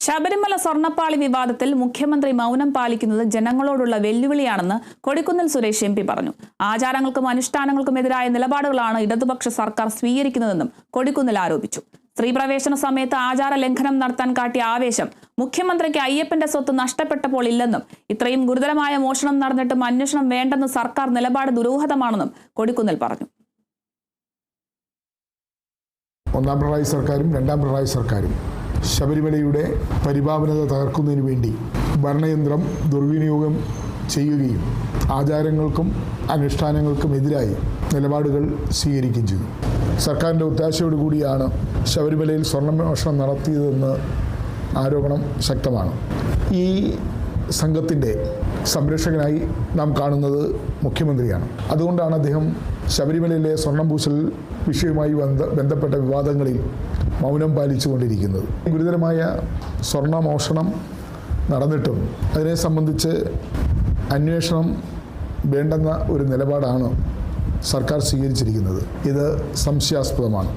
ശബരിമല സ്വർണപ്പാളി വിവാദത്തിൽ മുഖ്യമന്ത്രി മൗനം പാലിക്കുന്നത് ജനങ്ങളോടുള്ള വെല്ലുവിളിയാണെന്ന് കൊടിക്കുന്നിൽ സുരേഷ് എം പറഞ്ഞു. ആചാരങ്ങൾക്കും അനുഷ്ഠാനങ്ങൾക്കും എതിരായ നിലപാടുകളാണ് ഇടതുപക്ഷ സർക്കാർ സ്വീകരിക്കുന്നതെന്നും കൊടിക്കുന്നിൽ ആരോപിച്ചു. സ്ത്രീപ്രവേശന സമയത്ത് ആചാര ലംഘനം നടത്താൻ കാട്ടിയ ആവേശം മുഖ്യമന്ത്രിക്ക് അയ്യപ്പന്റെ സ്വത്ത് നഷ്ടപ്പെട്ടപ്പോൾ ഇല്ലെന്നും ഇത്രയും ഗുരുതരമായ മോഷണം നടന്നിട്ടും അന്വേഷണം വേണ്ടെന്ന് സർക്കാർ നിലപാട് ദുരൂഹതമാണെന്നും കൊടിക്കുന്നിൽ പറഞ്ഞു. ഒന്നാം പിണറായി സർക്കാരും രണ്ടാം പിണറായി സർക്കാരും ശബരിമലയുടെ പരിപാവനത തകർക്കുന്നതിന് വേണ്ടി ഭരണയന്ത്രം ദുർവിനിയോഗം ചെയ്യുകയും ആചാരങ്ങൾക്കും അനുഷ്ഠാനങ്ങൾക്കും എതിരായി നിലപാടുകൾ സ്വീകരിക്കുകയും ചെയ്തു. സർക്കാരിന്റെ ഒത്താശയോടുകൂടിയാണ് ശബരിമലയിൽ സ്വർണമോഷണം നടത്തിയതെന്ന് ആരോപണം ശക്തമാണ്. ഈ സംഘത്തിന്റെ സംരക്ഷകനായി നാം കാണുന്നത് മുഖ്യമന്ത്രിയാണ്. അതുകൊണ്ടാണ് അദ്ദേഹം ശബരിമലയിലെ സ്വർണം പൂശൽ വിഷയവുമായി ബന്ധ ബന്ധപ്പെട്ട വിവാദങ്ങളിൽ മൗനം പാലിച്ചുകൊണ്ടിരിക്കുന്നത്. ഗുരുതരമായ സ്വർണമോഷണം നടന്നിട്ടും അതിനെ സംബന്ധിച്ച് അന്വേഷണം വേണ്ടെന്ന ഒരു നിലപാടാണ് സർക്കാർ സ്വീകരിച്ചിരിക്കുന്നത്. ഇത് സംശയാസ്പദമാണ്.